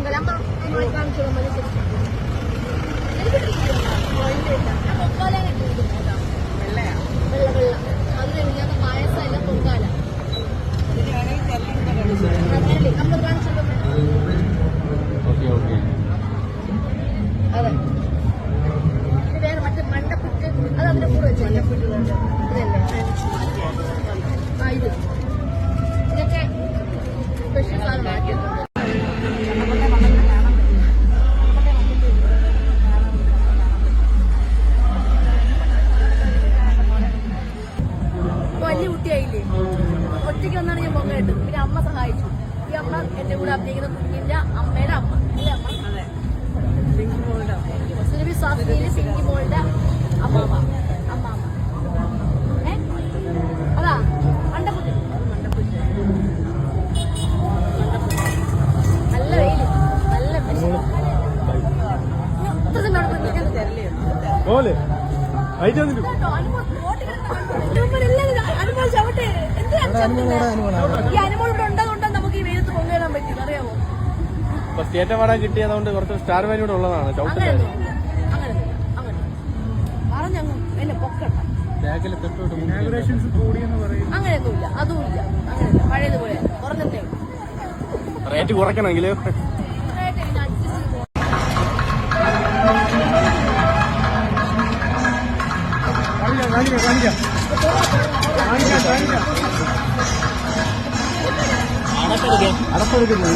Mangalamba and ഇട്ടത് പിന്നെ അമ്മ സഹായിച്ചു. ഈ അമ്മ എന്റെ കൂടെ അഭിനയിക്കുന്ന കുഞ്ഞിന്റെ അമ്മയുടെ അമ്മ. അല്ലേ അമ്മ? സുരഭി സ്വാസ്ഥയിൽ സിംഗി മോളുടെ അമ്മമ്മ അമ്മാമ്മ ഏ? അതാ മണ്ടപ്പുറ്റ് നല്ല വെയിൽ. നല്ല വിശപ്പ്. ഇത്ര സമയം അവിടെ ഈ അനുമോൾ ഇവിടെ ഉണ്ടതുകൊണ്ടാണ് നമുക്ക് ഈ വെയിലത്ത് പൊങ്ങേറാൻ പറ്റിയത്. അറിയാമോ അപ്പൊ സ്റ്റേറ്റ് അവാർഡ് കിട്ടിയതുകൊണ്ട് കുറച്ച് സ്റ്റാർ വാല്യൂ കൂടെ ഉള്ളതാണ് ചവിട്ടില്ല അങ്ങനെയൊന്നും അങ്ങനെ അങ്ങനെ പറഞ്ഞങ്ങ് എന്നെ പൊക്കണ്ട. ബാക്കിൽ തൊട്ട് ഇനാഗുറേഷൻസ് കൂടിയെന്ന് പറയും അങ്ങനെയൊന്നുമില്ല അതുമില്ല അങ്ങനെയല്ല. പഴയതുപോലെ കുറഞ്ഞിട്ടേ റേറ്റ് കുറയ്ക്കണമെങ്കിൽ. കാണിക്കാം കാണിക്കാം. കാണിക്കാം കാണിക്കാം. കാണിക്കാം അടപ്പെടുക്കുന്നു